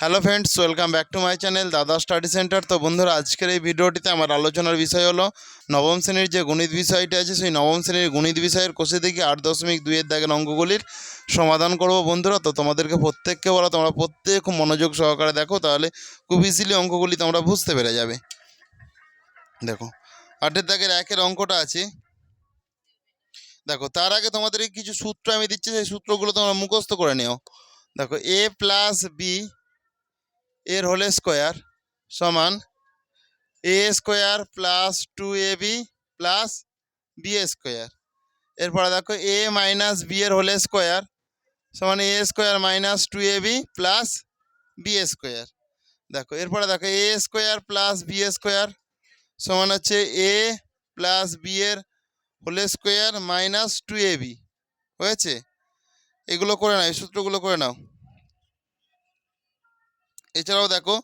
Hello friends welcome back to my channel Dada study centre তো বন্ধুরা, আজকের এই ভিডিওটিতে আমার আলোচনার বিষয় হলো, নবম শ্রেণির যে গণিত বিষয়টি আছে, সেই নবম শ্রেণির গণিত বিষয়ের কোষে দেখি আট দশমিক দুইয়ের দাগের অঙ্কগুলির সমাধান করব বন্ধুরা। তো তোমাদেরকে প্রত্যেককে বলো, তোমরা প্রত্যেক মনোযোগ সহকারে দেখো, তাহলে খুব ইজিলি অঙ্কগুলি তোমরা বুঝতে পেরে যাবে। দেখো, আটের দাগের একের অঙ্কটা আছে। দেখো, তার আগে তোমাদের কিছু সূত্র আমি দিচ্ছি, সেই সূত্রগুলো তোমরা মুখস্থ করে নিও। দেখো এ প্লাস বি এর হোল স্কোয়ার সমান a square plus two a b plus b square. এরপরে দেখো এ মাইনাস বি এর হোল স্কোয়ার সমান a square minus two a b plus b square. দেখো, এরপরে দেখো a square plus b square সমান হচ্ছে এ প্লাস বি এর whole square minus two a b. হয়েছে? এগুলো করে নাও, এই সূত্রগুলো করে নাও। এছাড়াও দেখো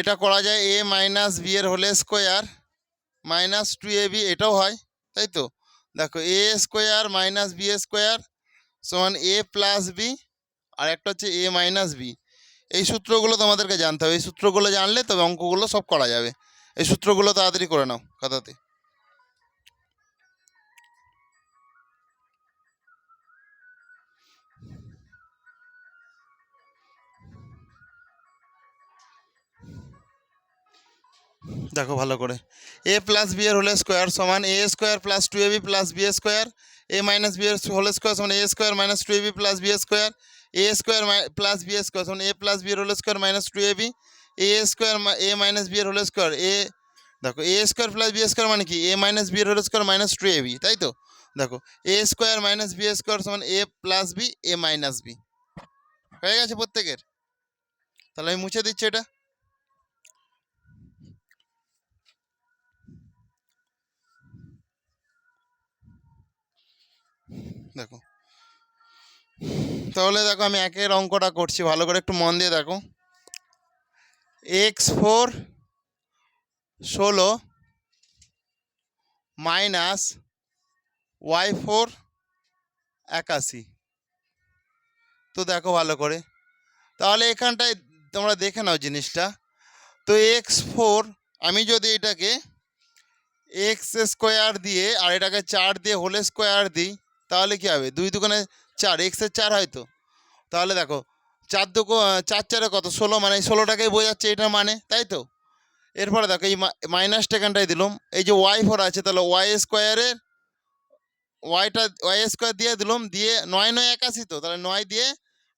এটা করা যায় এ মাইনাস বি এর whole square minus two a b এটাও হয়, তাই তো? দেখো a square minus b square সমান এ প্লাস বি আর একটা হচ্ছে এ মাইনাস বি এই সূত্রগুলো তোমাদেরকে জানতে হবে। এই সূত্রগুলো জানলে তবে অঙ্কগুলো সব করা যাবে। এই সূত্রগুলো তাড়াতাড়ি করে নাও খাতাতে। দেখো ভালো করে। এ প্লাস বি এর হোল স্কোয়ার সমান a square plus two a b plus b square a minus b এর হোল স্কোয়ার সমান a square minus two a b plus b square a square plus b square সমান এ plus B এর whole square minus two a b a square a minus b এর whole square এ দেখো a square plus b square মানে কি? এ minus B এর whole square minus two a b তাই তো? দেখো a square minus b square সমান a plus b a minus b হয়ে গেছে প্রত্যেকের? তাহলে আমি মুছে দিচ্ছি এটা। দেখো। তাহলে দেখো আমি একের অঙ্কটা করছি, ভালো করে একটু মন দিয়ে দেখো। এক্স ফোর ষোলো মাইনাস ওয়াই ফোর একাশি। তো দেখো ভালো করে। তাহলে এখানটায় তোমরা দেখে নাও জিনিসটা। তো এক্স ফোর আমি যদি এটাকে এক্স স্কোয়ার দিয়ে আর এটাকে চার দিয়ে হোল স্কোয়ার দিই তাহলে কী হবে? দুই দুগুণে চার এক্সের চার হয়তো তাহলে দেখো, চার দুকো চার চারে কত? ষোলো মানে ষোলোটাকেই বোঝাচ্ছে, এটার মানে তাই তো? এরপরে দেখো, এই মাইনাসটা এখানটায় দিলাম, এই যে ওয়াই ফোর আছে, তাহলে ওয়াই স্কোয়ারের ওয়াইটা ওয়াই স্কোয়ার দিয়ে দিলাম, দিয়ে নয় নয় একাশি তো? তাহলে নয় দিয়ে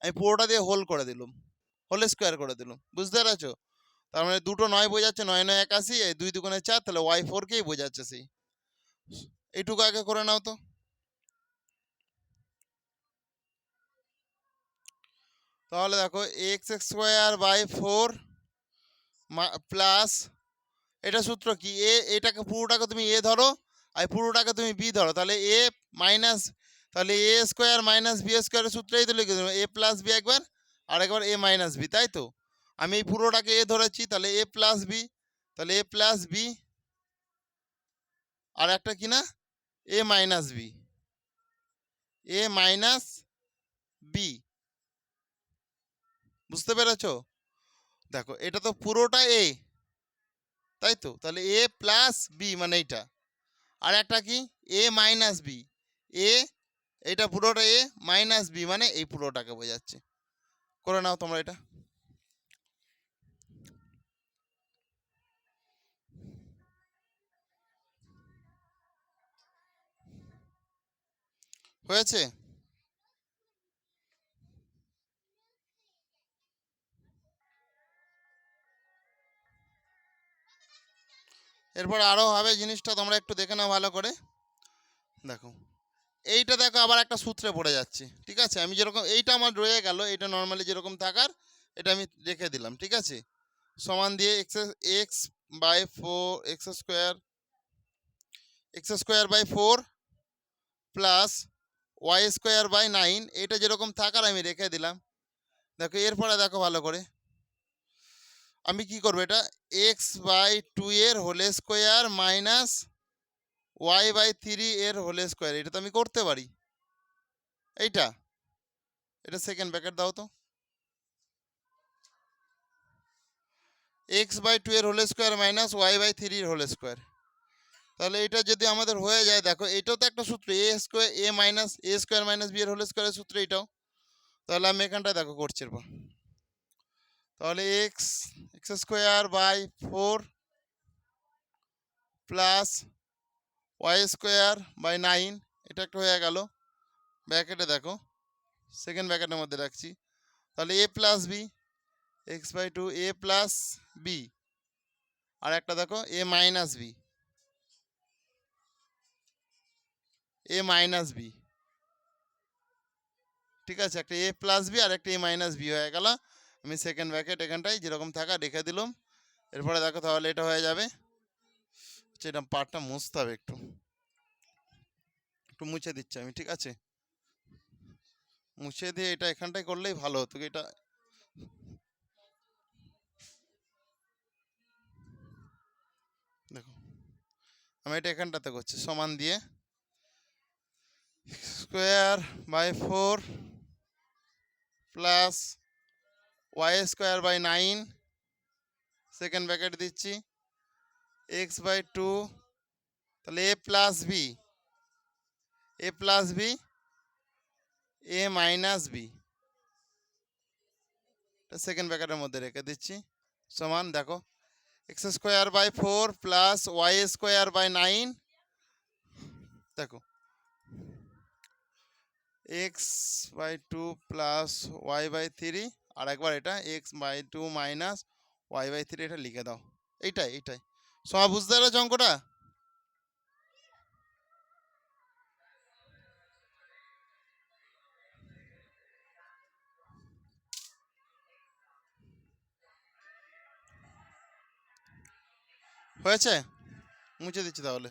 আমি পুরোটা দিয়ে হোল করে দিলাম হোল স্কোয়ার করে দিলাম, বুঝতে পারছ? তার মানে দুটো নয় বোঝাচ্ছে, নয় নয় একাশি দুই দুগুণে চার, তাহলে ওয়াই ফোরকেই বোঝাচ্ছে সেই। এইটুকু আগে করে নাও তো। তাহলে দেখো x square by four plus এটা সূত্র কি? এ এটাকে পুরোটাকে তুমি এ ধরো, আর পুরোটাকে তুমি বি ধরো। তাহলে এ মাইনাস তাহলে এ স্কোয়ার মাইনাস বি স্কোয়ারের সূত্রেই তো লিখে দেবো। এ প্লাস বি একবার, আর একবার এ মাইনাস বি তাই তো? আমি এই পুরোটাকে এ ধরেছি, তাহলে এ প্লাস বি তাহলে এ প্লাস বি আর একটা কি না? A minus b a minus b বুঝতে পেরেছ? দেখো, এটা তো পুরোটা এ তাই তো? তাহলে এ প্লাস বি মানে এইটা। আর একটা কি? এ মাইনাস বি এ এটা পুরোটা এ মাইনাস বি মানে এই পুরোটাকে বোঝাচ্ছে। করে নাও তোমরা এটা। হয়েছে? এরপর আরও হবে জিনিসটা, তোমরা একটু দেখে নাও ভালো করে। দেখো, এইটা দেখো আবার একটা সূত্রে পড়ে যাচ্ছে, ঠিক আছে? আমি যেরকম, এইটা আমার রয়ে গেল এটা নর্মালি যেরকম থাকার, এটা আমি রেখে দিলাম, ঠিক আছে? সমান দিয়ে x x by four x square x square by four plus y square by nine এটা যেরকম থাকার আমি রেখে দিলাম। দেখো, এরপরে দেখো ভালো করে। আমি কি করব? এটা এক্স বাই টু এর whole square minus y by three এর হোল স্কোয়ার এটা তো আমি করতে পারি। এইটা, এটা সেকেন্ড ব্যাকেট দাও তো। এক্স বাই টু এর whole square minus y by থ্রির হোল স্কোয়ার তাহলে এটা যদি আমাদের হয়ে যায়, দেখো এটাও তো একটা সূত্র a square a minus a square minus b এর হোল স্কোয়ারের সূত্র এটাও। তাহলে আমি এখানটা দেখো করছি এরপর। তাহলে x x square by four plus y square by nine এটা একটা হয়ে গেল। ব্যাকেটে দেখো সেকেন্ড ব্যাকেটের মধ্যে রাখছি। তাহলে a plus b x by two a plus b আর একটা দেখো a minus b a minus b ঠিক আছে, একটা এ প্লাস বি আর একটা এ মাইনাস বি হয়ে গেল। আমি সেকেন্ড ব্যাকেট এখানটায় যেরকম থাকা রেখে দিলাম। এরপরে দেখো তাহলে এটা হয়ে যাবে। আচ্ছা, এটা পার্টটা মুছতে হবে একটু। একটু মুছে দিচ্ছি আমি ঠিক আছে? মুছে দিয়ে এটা এখানটায় করলেই ভালো হতো এটা? দেখো আমি এটা এখানটাতে করছি সমান দিয়ে। Square by four plus y square by nine second bracket দিচ্ছি এক্স বাই টু তাহলে a plus b a plus b a minus b second ব্যাকেটের মধ্যে রেখে দিচ্ছি, সমান দেখো x square by four plus y square by nine দেখো x by two plus y by three আর একবার এটা x by two minus y by three এটা লিখে দাও। এইটাই এইটাই। সব বুঝতে পারছ অঙ্কটা? হয়েছে? মুছে দিচ্ছি তাহলে।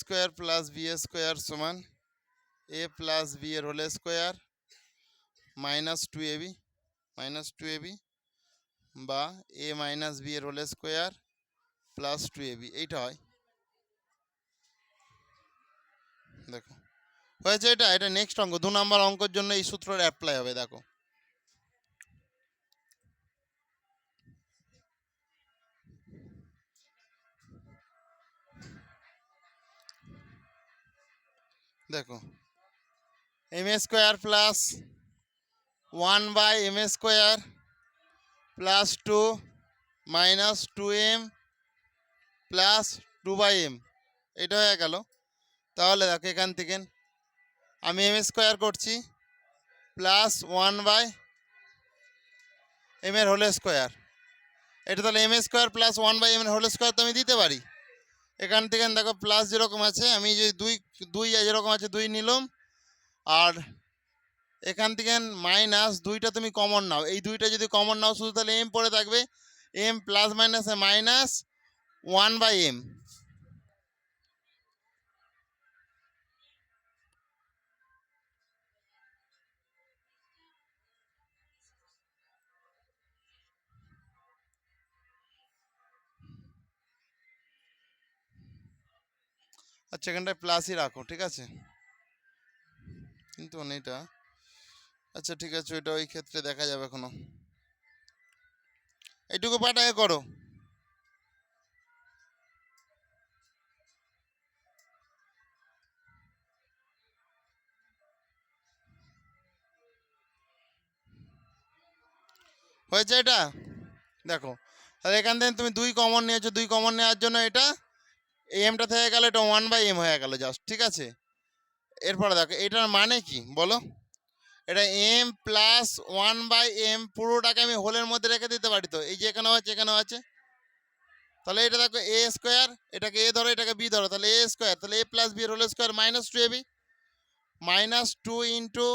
স্কোয়ার প্লাস বি স্কোয়ার সমান এ প্লাস বি এর whole square minus two a b, minus two a b বা এ মাইনাস বি এর whole square plus two a b, এইটা হয়। দেখো, হয়েছে এটা এটা নেক্সট অঙ্ক, দু নম্বর অঙ্কের জন্য এই সূত্রটা অ্যাপ্লাই হবে, দেখো। দেখো। M square plus one by m square plus two minus two m plus two by m এটা হয়ে গেল। তাহলে দেখো এখান থেকে আমি এম স্কোয়ার করছি। প্লাস ওয়ান বাই এম এর হোল স্কোয়ার এটা তাহলে m square plus one by m এর হোল স্কোয়ার তো আমি দিতে পারি। এখান থেকে দেখো প্লাস যেরকম আছে, আমি যে দুই দুই যেরকম আছে দুই নিলাম। আর এখান থেকে মাইনাস দুইটা তুমি কমন নাও। এই দুইটা যদি কমন নাও, শুধু তাহলে এম পড়ে থাকবে। এম প্লাস মাইনাসে মাইনাস ওয়ান বাই এম আচ্ছা এখানটায় প্লাসই রাখো, ঠিক আছে? কিন্তু এটা আচ্ছা ঠিক আছে, ওইটা ওই ক্ষেত্রে দেখা যাবে এখনও। এইটুকু পাঠায় করো। হয়েছে এটা? দেখো, তাহলে এখান থেকে তুমি দুই কমন নিয়েছো, দুই কমন নেওয়ার জন্য এটা এই এমটা থেকে গেল, এটা ওয়ান বাই এম হয়ে গেল জাস্ট ঠিক আছে? এরপরে দেখো, এটার মানে কি? বলো। এটা m plus one by m পুরোটাকে আমি হোলের মধ্যে রেখে দিতে পারি তো? এই যে এখানেও আছে এখানেও আছে। তাহলে এটা দেখো এ স্কোয়ার এটাকে এ ধরো, এটাকে বি ধরো। তাহলে এ স্কোয়ার তাহলে a plus b whole square minus two a b minus two into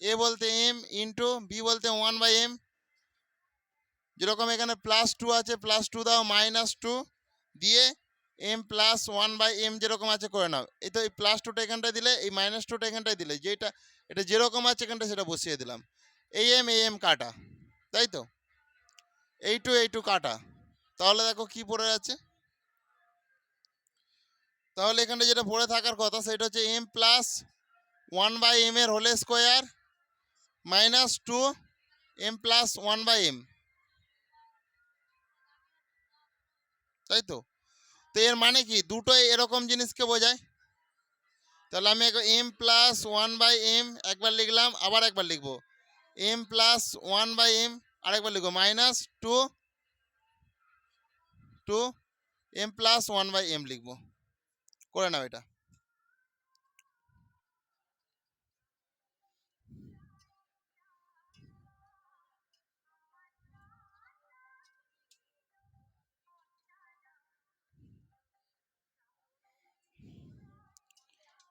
a বলতে এম ইন্টু বি বলতে ওয়ান বাই এম যেরকম এখানে প্লাস টু আছে প্লাস টু দাও মাইনাস টু দিয়ে m plus one by m যেরকম আছে করে নাও। এই তো এই প্লাস টুটা এখানটায় দিলে, এই মাইনাস টুটা এখানটায় দিলে, যেটা, এটা যেরকম আছে এখানটায় সেটা বসিয়ে দিলাম। এই এম এই এম কাটা, তাই তো? এই টু এই টু কাটা। তাহলে দেখো কি পড়ে আছে তাহলে এখানে যেটা পড়ে থাকার কথা, সেটা হচ্ছে m plus one by m এর whole square minus two m plus one by m তাই তো? তো এর মানে কি? দুটোই এরকম জিনিসকে বোঝায়। তাহলে আমি m plus one by m একবার লিখলাম, আবার একবার লিখব। M plus one by m আরেকবার লিখব minus two two m plus one by m লিখব। করে নাও এটা।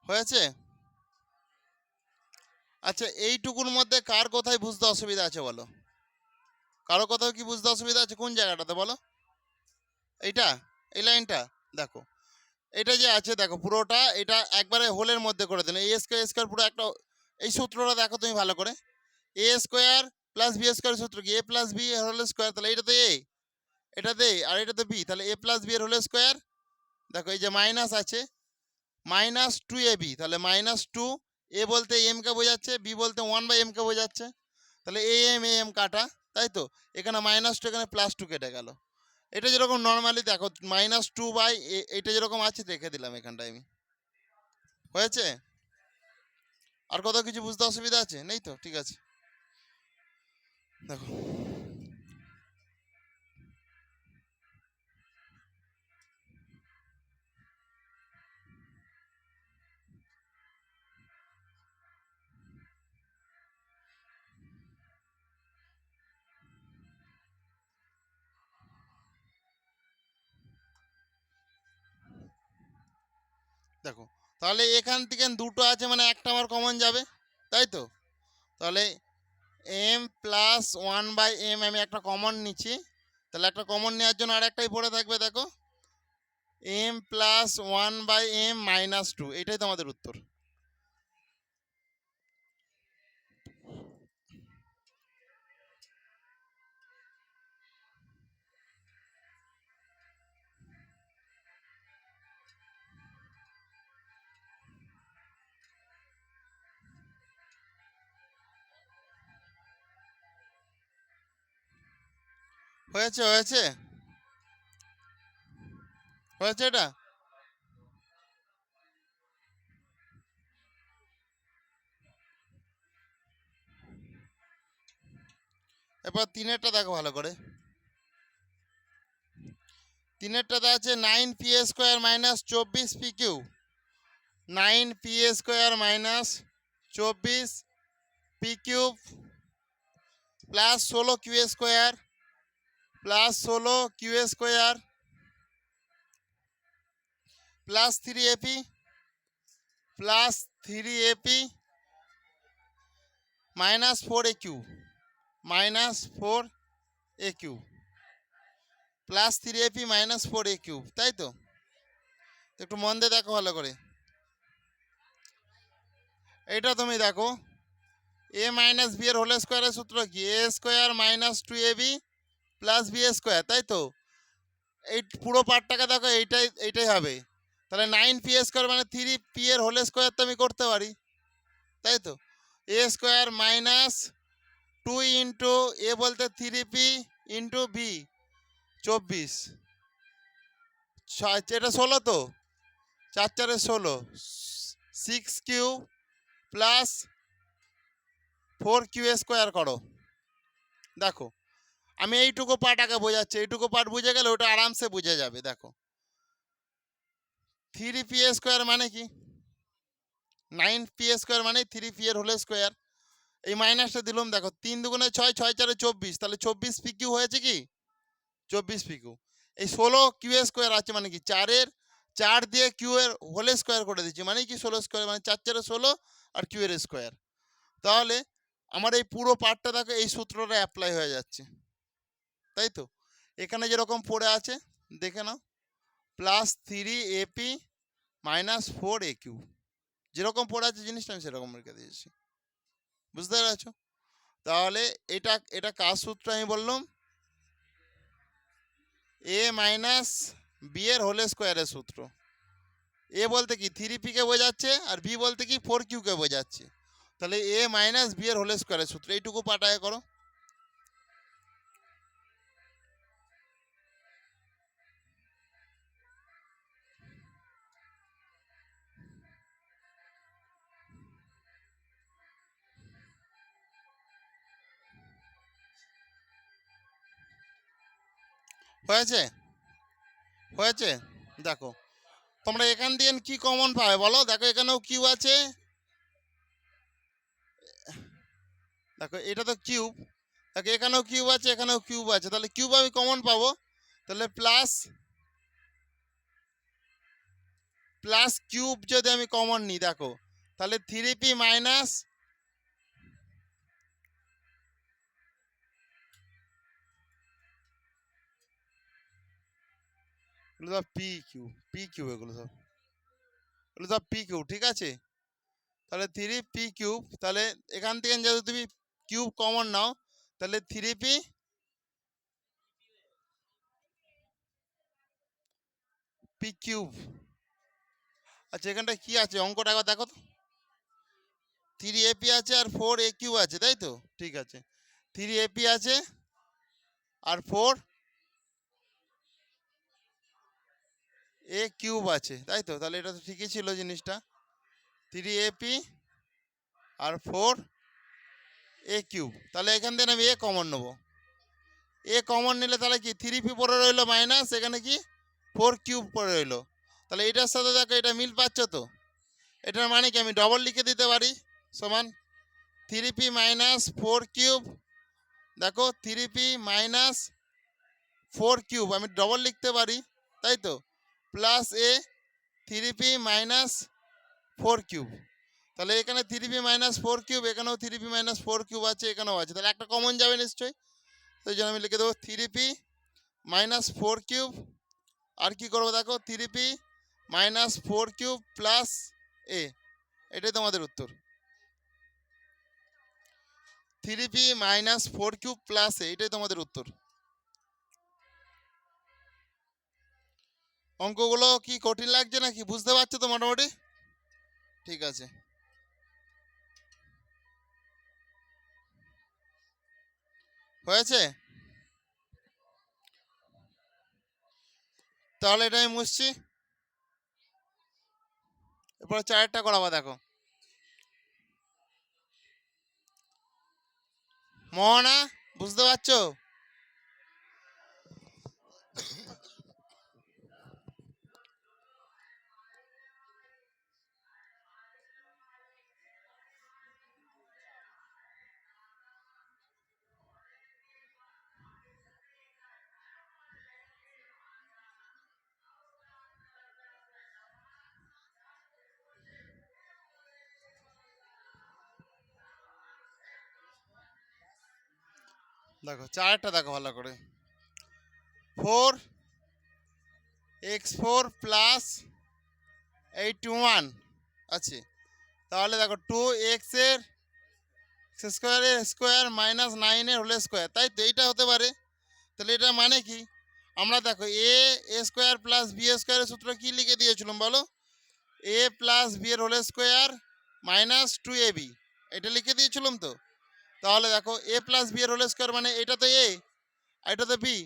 হয়েছে? আচ্ছা এইটুকুর মধ্যে কার কোথায় বুঝতে অসুবিধা আছে বলো? কারও কোথাও কি বুঝতে অসুবিধা আছে? কোন জায়গাটাতে বলো? এইটা? এই লাইনটা? দেখো। এটা যে আছে দেখো পুরোটা এটা একবারে হোলের মধ্যে করে দিন এ স্কোয়ার স্কোয়ার পুরো একটা এই সূত্রটা দেখো তুমি ভালো করে। A square plus b square সূত্র কি? A plus b whole square তাহলে এটা তো এ এটাতে A, আর এটাতে বি তাহলে এ প্লাস বি এর হোল স্কোয়ার দেখো এই যে মাইনাস আছে মাইনাস টু এ বি তাহলে মাইনাস টু এ বলতে এমকে বোঝাচ্ছে বি বলতে ওয়ান বাই এমকে বোঝাচ্ছে। তাহলে এ এম এ এম কাটা, তাই তো? এখানে মাইনাস টু এখানে প্লাস টু কেটে গেল। এটা যেরকম নর্মালি দেখো মাইনাস টু বাই এটা যেরকম আছে রেখে দিলাম এখানটায় আমি। হয়েছে? আর কোথাও কিছু বুঝতে অসুবিধা আছে? নেই তো, ঠিক আছে। দেখো। দেখো, তাহলে এখান থেকে দুটো আছে মানে একটা আমার কমন যাবে, তাই তো? তাহলে m plus one by m আমি একটা কমন নিচ্ছি, তাহলে একটা কমন নেওয়ার জন্য আর একটাই পড়ে থাকবে, দেখো। M plus one by m minus two এটাই তোমাদের উত্তর। হয়েছে হয়েছে? হয়েছে এটা? এবার তিনেরটা দেখো ভালো করে। তিনেরটা তিনেরটাতে আছে nine p a square minus চব্বিশ p q nine p a square minus চব্বিশ পি কিউব প্লাস ষোলো কিউ স্কোয়ার প্লাস ষোলো q square plus three a p plus three a p minus four a q minus four a q plus three a p minus four a cube তাই তো? একটু মন দিয়ে দেখো ভালো করে। এইটা তুমি দেখো। এ মাইনাস বি এর হোল স্কোয়ারের সূত্র কি? A square minus two a b plus b square তাই তো? এই পুরো পার্টটাকে দেখো, এইটাই এইটাই হবে। তাহলে নাইন পি স্কোয়ার মানে থ্রি পি এর হোল স্কোয়ার তো আমি করতে পারি, তাই তো? A square minus two into a বলতে থ্রি পি ইন্টু বি চব্বিশ। এটা ষোলো তো? চার চারে ষোলো। Six q plus four q square করো। দেখো আমি এইটুকু আগে বোঝাচ্ছি, এইটুকু পার্ট বুঝে গেলে ওটা আরামসে বুঝে যাবে, দেখো। থ্রি পি স্কোয়ার মানে কি? নাইন পি স্কোয়ার মানে থ্রি পি এর হোল স্কোয়ার এই মাইনাসটা দিলাম, দেখো, তিন দুগুণে ছয় ছয় চারে চব্বিশ। তাহলে চব্বিশ পি কিউ হয়েছে কি? চব্বিশ পি কিউ এই ষোলো কিউ স্কোয়ার আছে মানে কি? চারের, চার দিয়ে কিউ এর হোল স্কোয়ার করে দিচ্ছি। মানে কি ষোলো স্কোয়ার মানে চার চারে ষোলো আর কিউ এর স্কোয়ার তাহলে আমার এই পুরো পার্টটা দেখো, এই সূত্রটা অ্যাপ্লাই হয়ে যাচ্ছে। তাই তো? এখানে যেরকম পড়ে আছে, দেখে নাও। Plus three a p minus four a q যেরকম পড়ে আছে জিনিসটা আমি সেরকম রেখে দিয়েছি। বুঝতে পেরেছ? তাহলে এটা এটা কার সূত্র আমি বললাম? এ মাইনাস বি এর হোল স্কোয়ারের সূত্র। এ বলতে কি? থ্রি পিকে বোঝাচ্ছে আর বি বলতে কি? ফোর কিউকে বোঝাচ্ছে। তাহলে এ মাইনাস বি এর হোল স্কোয়ারের সূত্র। এইটুকু পাঠায় করো। হয়েছে? হয়েছে? দেখো, তোমরা এখান দিয়ে কি কমন পাবে বলো? দেখো, এখানেও কিউ আছে। দেখো, এটা তো কিউব দেখো, এখানেও কিউব আছে, এখানেও কিউব আছে। তাহলে কিউব আমি কমন পাবো? তাহলে প্লাস প্লাস কিউব যদি আমি কমন নিই, দেখো, তাহলে থ্রি পি মাইনাস এগুলো সব পি কিউ পি কিউ এগুলো সব। এগুলো সব পি কিউ ঠিক আছে? তাহলে থ্রি পি কিউব তাহলে এখান থেকে যদি তুমি কিউব কমন নাও, তাহলে থ্রি পি পি কিউব আচ্ছা এখানটা কি আছে? অঙ্কটা একবার দেখো তো। থ্রি এপি আছে আর ফোর এ কিউ আছে, তাই তো? ঠিক আছে। থ্রি এপি আছে আর ফোর এ কিউব আছে, তাই তো? তাহলে এটা তো ঠিকই ছিল জিনিসটা। থ্রি এপি আর ফোর এ কিউব তাহলে এখান থেকে আমি এ কমন নেব। এ কমন নিলে তাহলে কি? থ্রি পি পরে রইল মাইনাস এখানে কি? ফোর কিউব পরে রইল। তাহলে এটার সাথে দেখো, এটা মিল পাচ্ছ তো? এটার মানে কি? আমি ডবল লিখে দিতে পারি, সমান three p minus four cube দেখো three p minus four cube আমি ডবল লিখতে পারি, তাই তো? Plus a three p minus four cube তাহলে এখানে three p minus four cube এখানেও three p minus four cube আছে, এখানেও আছে। তাহলে একটা কমন যাবে নিশ্চয়ই। তো জন্য আমি লিখে দেবো three p minus four cube আর কি করব দেখো? Three p minus four cube plus a এটাই তোমাদের উত্তর। Three p minus four cube plus a এটাই তোমাদের উত্তর। অঙ্কগুলো কি কঠিন লাগছে নাকি? বুঝতে পারছ তো মোটামুটি? ঠিক আছে। হয়েছে? তাহলে এটা আমি মুছছি। এরপরে চারেরটা করাবা, দেখো। মোহনা, বুঝতে পারছ? দেখো চারটা দেখো ভালো করে। Four x four plus eight one আছে। তাহলে দেখো টু এক্সের স্কোয়ারের স্কোয়ার মাইনাস নাইনের হোল স্কোয়ার তাই তো এইটা হতে পারে। তাহলে এটা মানে কি? আমরা দেখো a a square plus b স্কোয়ারের সূত্র কী লিখে দিয়েছিলাম বলো? এ প্লাস বি এর whole square minus two a b এটা লিখে দিয়েছিলাম তো? তাহলে দেখো এ প্লাস বি এর হোল স্কোয়ার মানে এটা তো এ এটা তো বি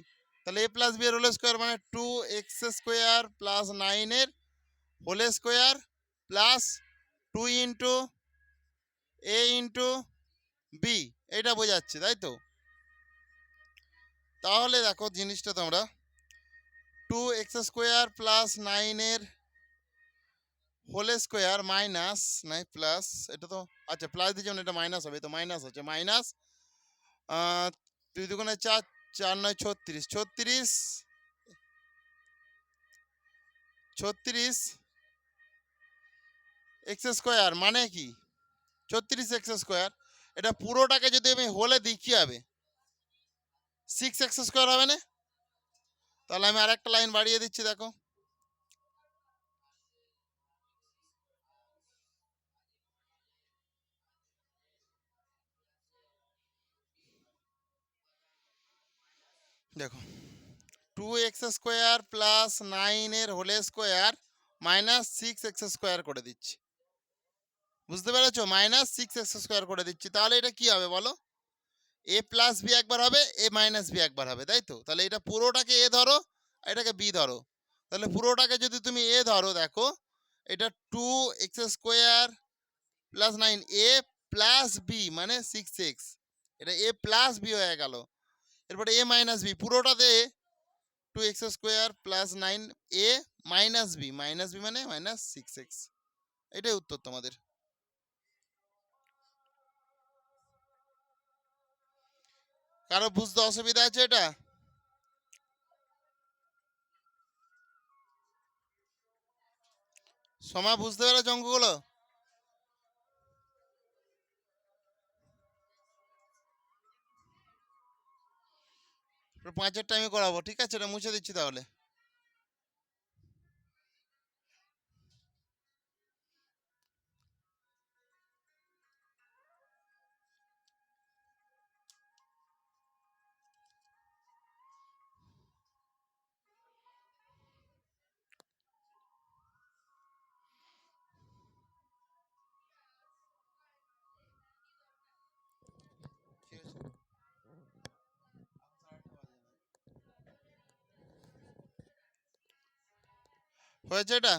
তাহলে এ প্লাস বি এর হোল স্কোয়ার মানে টু এক্স স্কোয়ার প্লাস নাইনের whole square plus two into a into b এটা বোঝাচ্ছে, তাই তো? তাহলে দেখো জিনিসটা তোমরা টু এক্স স্কোয়ার প্লাস নাইনের হোল স্কোয়ার মাইনাস নাই প্লাস এটা তো আচ্ছা প্লাস দিয়ে যেমন এটা মাইনাস হবে, তো মাইনাস আছে মাইনাস দুই দুগুণে চার চার নয় ছত্রিশ ছত্রিশ ছত্রিশ এক্স স্কোয়ার মানে কি? ছত্রিশ এক্স স্কোয়ার এটা পুরোটাকে যদি আমি হোলে দিই, কী হবে? সিক্স এক্স স্কোয়ার হবে না? তাহলে আমি আরেকটা লাইন বাড়িয়ে দিচ্ছি, দেখো। দেখো টু এক্স স্কোয়ার প্লাস নাইনের whole square minus six X square করে দিচ্ছি। বুঝতে পেরেছ? মাইনাস সিক্স এক্স স্কোয়ার করে দিচ্ছি। তাহলে এটা কি হবে বলো? এ প্লাস বি একবার হবে এ মাইনাস বি একবার হবে, তাই তো? তাহলে এটা পুরোটাকে এ ধরো এটাকে বি ধরো। তাহলে পুরোটাকে যদি তুমি এ ধরো, দেখো, এটা two X square plus nine A plus B মানে সিক্স এক্স এটা এ প্লাস বি হয়ে গেল। এরপরে এ minus B পুরোটাতে two X square plus nine A minus B minus B মানে মাইনাস সিক্স এক্স এটাই উত্তর তোমাদের। কারও বুঝতে অসুবিধা আছে এটা? সময় বুঝতে পেরেছ অঙ্কগুলো? পাঁচের টাইমে করাবো ঠিক আছে? এটা মুছে দিচ্ছি তাহলে। হয়েছে এটা?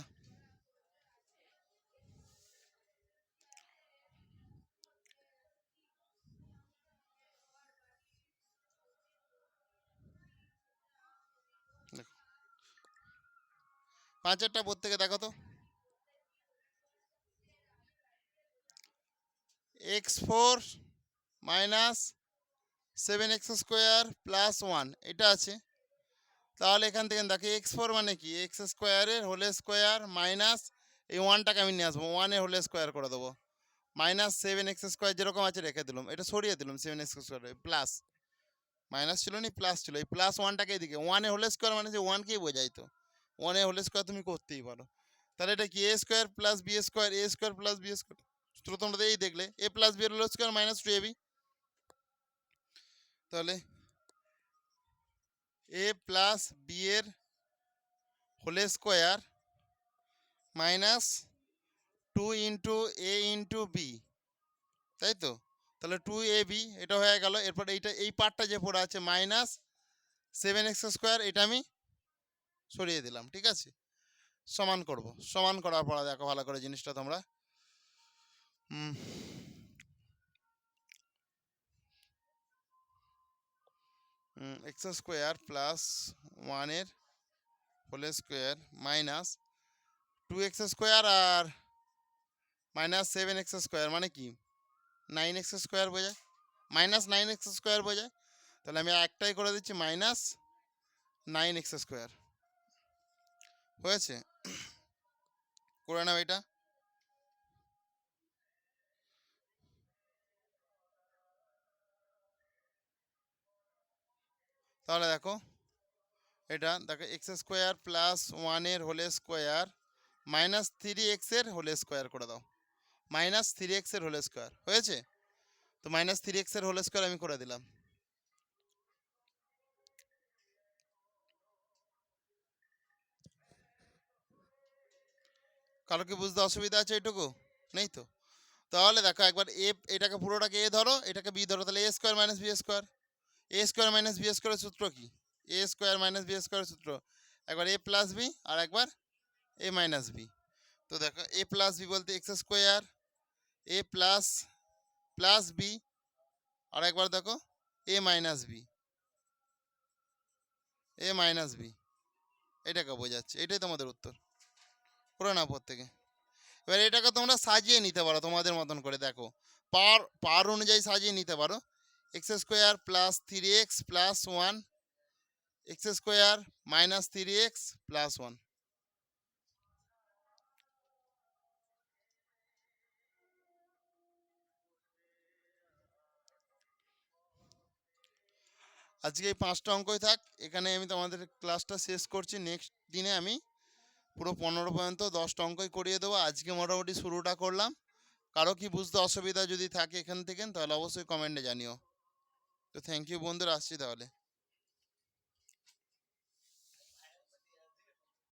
দেখো। পাঁচেরটা প্রত্যেকে দেখো তো। X four minus seven X square plus one, এটা আছে। তাহলে এখান থেকে দেখো এক্স ফোর মানে কি? এক্স স্কোয়ারের হোল স্কোয়ার মাইনাস এই ওয়ানটাকে আমি নিয়ে আসব। ওয়ানের হোল স্কোয়ার করে দেবো। মাইনাস সেভেন এক্স স্কোয়ার যেরকম আছে রেখে দিলাম। এটা সরিয়ে দিলাম seven X square plus minus ছিল নি? প্লাস ছিল। এই প্লাস ওয়ানটাকে এদিকে। ওয়ানে হোল স্কোয়ার মানে যে ওয়ানকেই বোঝাই তো। ওয়ানে হোল স্কোয়ার তুমি করতেই পারো। তাহলে এটা কি? A square plus B square A square plus B square সূত্র তোমরা এই দেখলে। A plus B whole square minus two A B তাহলে এ প্লাস বি এর whole square minus two into A into B তাই তো? তাহলে টু এ বি এটা হয়ে গেল। এরপর এইটা, এই পার্টটা যে পড়ে আছে মাইনাস সেভেন এক্স স্কোয়ার এটা আমি সরিয়ে দিলাম, ঠিক আছে? সমান করব, সমান করার পর দেখো ভালো করে জিনিসটা তোমরা। এক্স স্কোয়ার প্লাস ওয়ানের whole square minus two X square আর মাইনাস সেভেন এক্স স্কোয়ার মানে কি? নাইন এক্স স্কোয়ার বোঝায়? মাইনাস নাইন এক্স স্কোয়ার বোঝায়? তাহলে আমি একটাই করে দিচ্ছি মাইনাস নাইন এক্স স্কোয়ার হয়েছে? করে নাও এটা। তাহলে দেখো, এটা দেখো এক্স স্কোয়ার প্লাস ওয়ানের হোল স্কোয়ার মাইনাস থ্রি এক্সের হোল স্কোয়ার করে দাও। মাইনাস থ্রি এক্সের হোল স্কোয়ার হয়েছে? তো মাইনাস থ্রি এক্সের হোল স্কোয়ার আমি করে দিলাম। কারও কি বুঝতে অসুবিধা আছে এটুকু নেই তো? তাহলে দেখো একবার এ এটাকে পুরোটাকে এ ধরো, এটাকে বি ধরো, তাহলে A square minus B square A square minus B স্কোয়ারের সূত্র কি? এ স্কোয়ার মাইনাস বি স্কোয়ারের সূত্র। একবার এ প্লাস বি আর একবার এ মাইনাস বি তো দেখো এ প্লাস বি বলতে X square A plus plus B আর একবার দেখো A minus B A minus B এটাকে বোঝাচ্ছে, এটাই তোমাদের উত্তর। করে নাও প্রত্যেকে এবার এটাকে তোমরা সাজিয়ে নিতে পারো তোমাদের মতন করে, দেখো। পার পার অনুযায়ী সাজিয়ে নিতে পারো। X square plus three X plus one X square minus three X plus one আজকে এই পাঁচটা অঙ্কই থাক। এখানে আমি তোমাদের ক্লাসটা শেষ করছি। নেক্সট দিনে আমি পুরো পনেরো পর্যন্ত দশটা অঙ্কই করিয়ে দেবো। আজকে মোটামুটি শুরুটা করলাম। কারও কি বুঝতে অসুবিধা যদি থাকে এখান থেকে, তাহলে অবশ্যই কমেন্টে জানিও। তো থ্যাংক ইউ বন্ধুরা আসছি তাহলে।